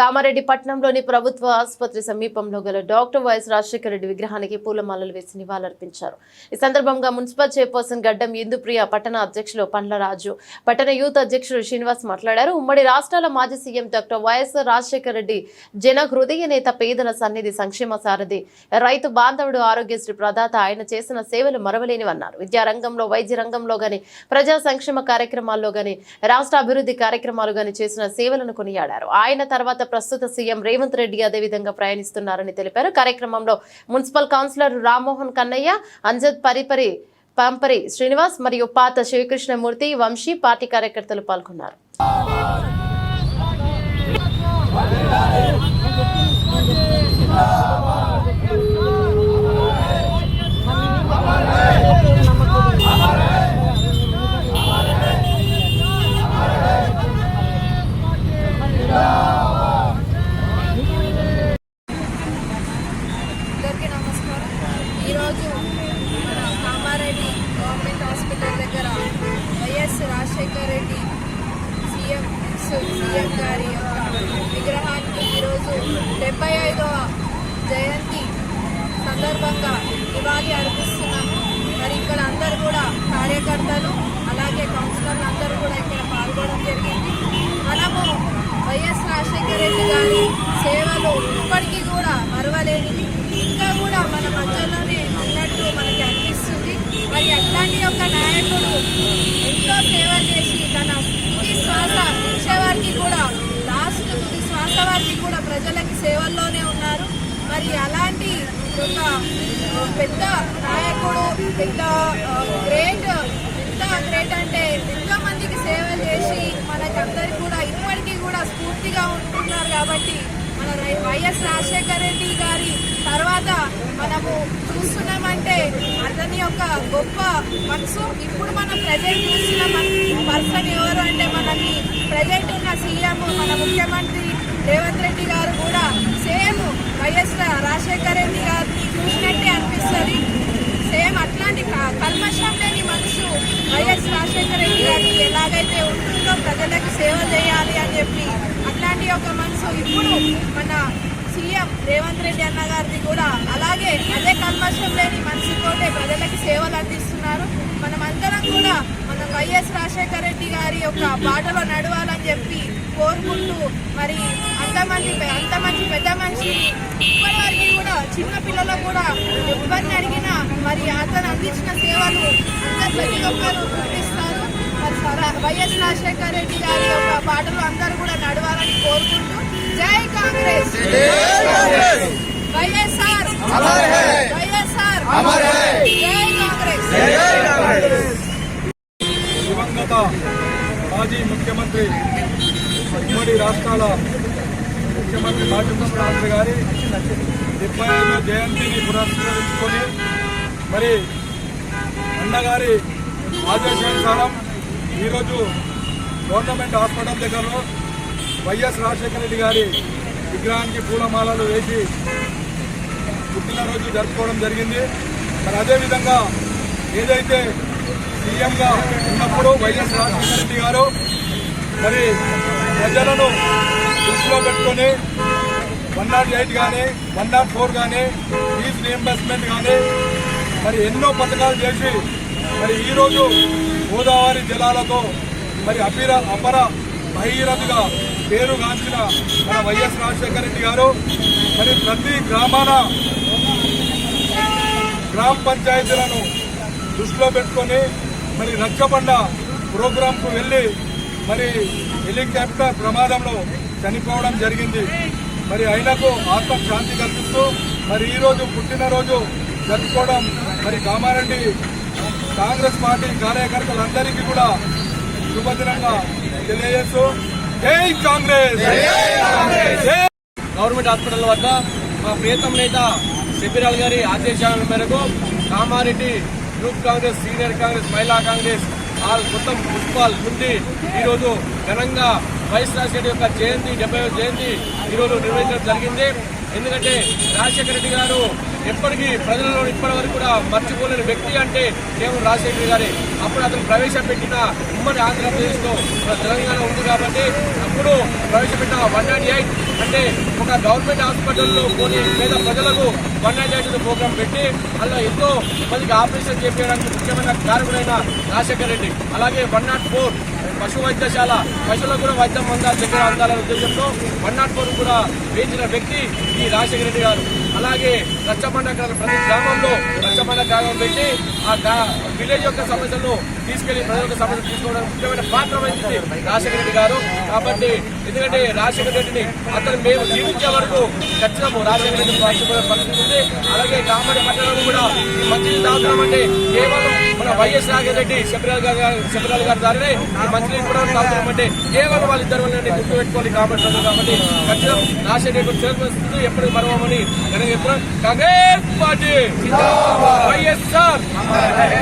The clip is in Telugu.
కామారెడ్డి పట్టణంలోని ప్రభుత్వ ఆసుపత్రి సమీపంలో గల డాక్టర్ వైఎస్ రాజశేఖర రెడ్డి విగ్రహానికి పూలమాలలు వేసి నివాళులర్పించారు. ఈ సందర్భంగా మున్సిపల్ చైర్పర్సన్ గడ్డం ఇందుప్రియ పట్టణ అధ్యక్షులు పండ్ల రాజు పట్టణ యూత్ అధ్యక్షుడు శ్రీనివాస్ మాట్లాడారు. ఉమ్మడి రాష్ట్రాల మాజీ CM doctor YS Rajasekhara Reddy జన హృదయ నేత పేదల సన్నిధి సంక్షేమ సారథి రైతు బాంధవుడు ఆరోగ్యశ్రీ ప్రదాత ఆయన చేసిన సేవలు మరవలేనివన్నారు. విద్యారంగంలో వైద్య రంగంలో గాని ప్రజా సంక్షేమ కార్యక్రమాల్లో గాని రాష్ట్ర అభివృద్ధి కార్యక్రమాలు గాని చేసిన సేవలను కొనియాడారు. ఆయన తర్వాత ప్రస్తుత సీఎం రేవంత్ రెడ్డి అదేవిధంగా ప్రయాణిస్తున్నారని తెలిపారు. కార్యక్రమంలో మున్సిపల్ కౌన్సిలర్ రామ్మోహన్ కన్నయ్య అంజద్ పరిపరి పంపరి శ్రీనివాస్ మరియు పాత శివకృష్ణమూర్తి వంశీ పార్టీ కార్యకర్తలు పాల్గొన్నారు. రెడ్డి గవర్నమెంట్ హాస్పిటల్ దగ్గర YS Rajasekhar Reddy CM CM గారి యొక్క విగ్రహానికి ఈరోజు డెబ్బై ఐదవ జయంతి సందర్భంగా నివాళి అర్పిస్తున్నాము. మరి ఇక్కడ అందరూ కూడా కార్యకర్తలు అలాగే కౌన్సిలర్లు అందరూ కూడా ఇక్కడ పాల్గొనడం జరిగింది. మనము వైఎస్ రాజశేఖర రెడ్డి గారి సేవలు ఇప్పటికీ కూడా మరవలేనివి ఇంకా కూడా మన మధ్యలోనే ఉన్నట్టు మనకి అనిపిస్తుంది మరి అట్లాంటి ఒక నాయకుడు ఎంతో సేవ చేసి తన తుది శ్వాస ఇచ్చేవారికి కూడా లాస్ట్ తుది శ్వాస వారికి కూడా ప్రజలకి సేవల్లోనే ఉన్నారు. మరి అలాంటి ఒక పెద్ద నాయకుడు పెద్ద గ్రేట్ ఎంత గ్రేట్ అంటే ఎంతో మందికి సేవలు చేసి మనకందరికి కూడా ఇప్పటికీ కూడా స్ఫూర్తిగా ఉంటున్నారు కాబట్టి మన వైఎస్ రాజశేఖర రెడ్డి గారి తర్వాత మనము చూస్తున్నామంటే అతని యొక్క గొప్ప మనసు. ఇప్పుడు మనం ప్రజెంట్ చూస్తున్న. పర్సన్ ఎవరు అంటే మనకి ప్రజెంట్ ఉన్న సీఎం మన ముఖ్యమంత్రి రేవంత్ రెడ్డి గారు కూడా సేమ్ వైఎస్ రాజశేఖర్ రెడ్డి గారిని చూసినట్టే అనిపిస్తుంది. సేమ్ అట్లాంటి క- కల్మషం లేని మనసు వైఎస్ రాజశేఖర రెడ్డి గారికి ఎలాగైతే ఉంటుందో ప్రజలకు సేవ చేయాలి అని చెప్పి అట్లాంటి ఒక మనసు ఇప్పుడు మన సీఎం రేవంత్ రెడ్డి అన్న గారిది కూడా. అలాగే అదే కల్మషం లేని మనసుతోటే ప్రజలకి సేవలు అందిస్తున్నారు. మనమందరం కూడా మన వైఎస్ రాజశేఖర రెడ్డి గారి యొక్క బాటలో నడవాలని చెప్పి కోరుకుంటూ మరి అంతమంది అంత మంచి పెద్ద మనిషి కూడా చిన్న పిల్లలు కూడా ఎవరిని అడిగినా మరి అతను అందించిన సేవలు అందరు ప్రతి ఒక్కరు గుర్తిస్తారు. మరి వైఎస్ రాజశేఖర రెడ్డి గారి యొక్క బాటలో అందరూ కూడా నడవాలని కోరుకుంటూ జై కాంగ్రెస్ వైఎస్ఆర్ వైఎస్ఆర్ జై కాంగ్రెస్ దివంగత మాజీ ముఖ్యమంత్రి ఉమ్మడి రాష్ట్రాల ముఖ్యమంత్రి మాజీ ముఖ్యమంత్రి గారి డెబ్బై ఐదో జయంతిని పురస్కరించుకొని మరి అన్నగారి ఆదేశానుసారం ఈరోజు గవర్నమెంట్ హాస్పిటల్ దగ్గరలో వైఎస్ రాజశేఖర రెడ్డి గారి విగ్రహానికి పూలమాలలు వేసి పుట్టినరోజు జరుపుకోవడం జరిగింది. మరి అదేవిధంగా ఏదైతే సీఎంగా ఉన్నప్పుడు వైఎస్ రాజశేఖర రెడ్డి గారు మరి ప్రజలను దృష్టిలో పెట్టుకొని వన్ నాట్ ఎయిట్ కానీ వన్ నాట్ ఫోర్ కానీ ఫీజ్ రియంబర్స్మెంట్ కానీ మరి ఎన్నో పథకాలు చేసి మరి ఈరోజు గోదావరి జలాలతో మరి అపిర అపర భగీరథుగా పేరుగాంచిన మన వైఎస్ రాజశేఖర రెడ్డి గారు. మరి ప్రతి గ్రామాన గ్రామ పంచాయతీలను దృష్టిలో పెట్టుకొని మరి రచ్చబండ ప్రోగ్రాంకు వెళ్ళి మరి హెలికాప్టర్ ప్రమాదంలో చనిపోవడం జరిగింది. మరి ఆయనకు ఆత్మశాంతి కల్పిస్తూ మరి ఈరోజు పుట్టినరోజు జరుపుకోవడం మరి కామారెడ్డి కాంగ్రెస్ పార్టీ కార్యకర్తలందరికీ కూడా శుభదినంగా తెలియజేస్తూ జై కాంగ్రెస్! జై గవర్నమెంట్ హాస్పిటల్ వద్ద మా ప్రియతమ నేత శబిరాల్ గారి ఆదేశాల మేరకు కామారెడ్డి యూత్ కాంగ్రెస్ సీనియర్ కాంగ్రెస్ మహిళా కాంగ్రెస్ ఆల్ మొత్తం మున్సిపాల్ నుండి ఈరోజు ఘనంగా వైఎస్ రాజశేఖర యొక్క జయంతి డెబ్బై జయంతి ఈరోజు నిర్వహించడం జరిగింది. ఎందుకంటే రాజశేఖర రెడ్డి గారు ఎప్పటికీ ప్రజలలో ఇప్పటి వరకు కూడా మర్చిపోలేని వ్యక్తి అంటే కేవలం రాజశేఖర్ గారే. అప్పుడు అతను ప్రవేశపెట్టిన ఉమ్మడి ఆంధ్రప్రదేశ్లో తెలంగాణ ఉంది కాబట్టి అప్పుడు ప్రవేశపెట్టిన వన్ నాట్ ఎయిట్ అంటే ఒక గవర్నమెంట్ హాస్పిటల్లో పోనీ పేద ప్రజలకు వన్ నాట్ ఎయిట్ ప్రోగ్రాం పెట్టి అలా ఎంతో మందికి ఆపరేషన్ చేపించడానికి ముఖ్యమైన కారకుడైన రాజశేఖర రెడ్డి. అలాగే వన్ నాట్ ఫోర్ పశు వైద్యశాల పశువులకు కూడా వైద్యం అందాలి దగ్గర అందాలనే ఉద్దేశంతో వన్ నాట్ ఫోర్ కూడా వేయించిన వ్యక్తి ఈ రాజశేఖర రెడ్డి గారు. అలాగే రచ్చబండ ప్రతి గ్రామంలో స్వచ్ఛమైన గ్రామం పెట్టి ఆ విలేజ్ యొక్క సమస్యలను తీసుకెళ్ళి ప్రజల యొక్క సమస్యలు తీసుకోవడం ముఖ్యమైన పాత్ర వహించింది రాజశేఖర రెడ్డి గారు. కాబట్టి ఎందుకంటే రాజశేఖర రెడ్డిని అతను మేము జీవించే వరకు ఖచ్చితంగా రాజశేఖర రెడ్డి మర్చిపోయే పరిస్థితి ఉంది. అలాగే కామడి పట్టణంలో కూడా ఈ మంచి తాగుతున్నాం అంటే కేవలం మన వైఎస్ రాజశేఖర రెడ్డి శబరిలాల్ గారు శబరిలాల్ గారు దారినే ఈ మంచినీళ్ళు కూడా తాగుతున్నాం అంటే కేవలం వాళ్ళిద్దరు వల్ల గుర్తు పెట్టుకోవాలి కాబట్టి కాబట్టి ఖచ్చితంగా రాజశేఖర రెడ్డి చేరుకొస్తుంది ఎప్పటికీ మరవమని నేను చెప్తున్నాను కాంగ్రెస్ పార్టీ! వైఎస్ఆర్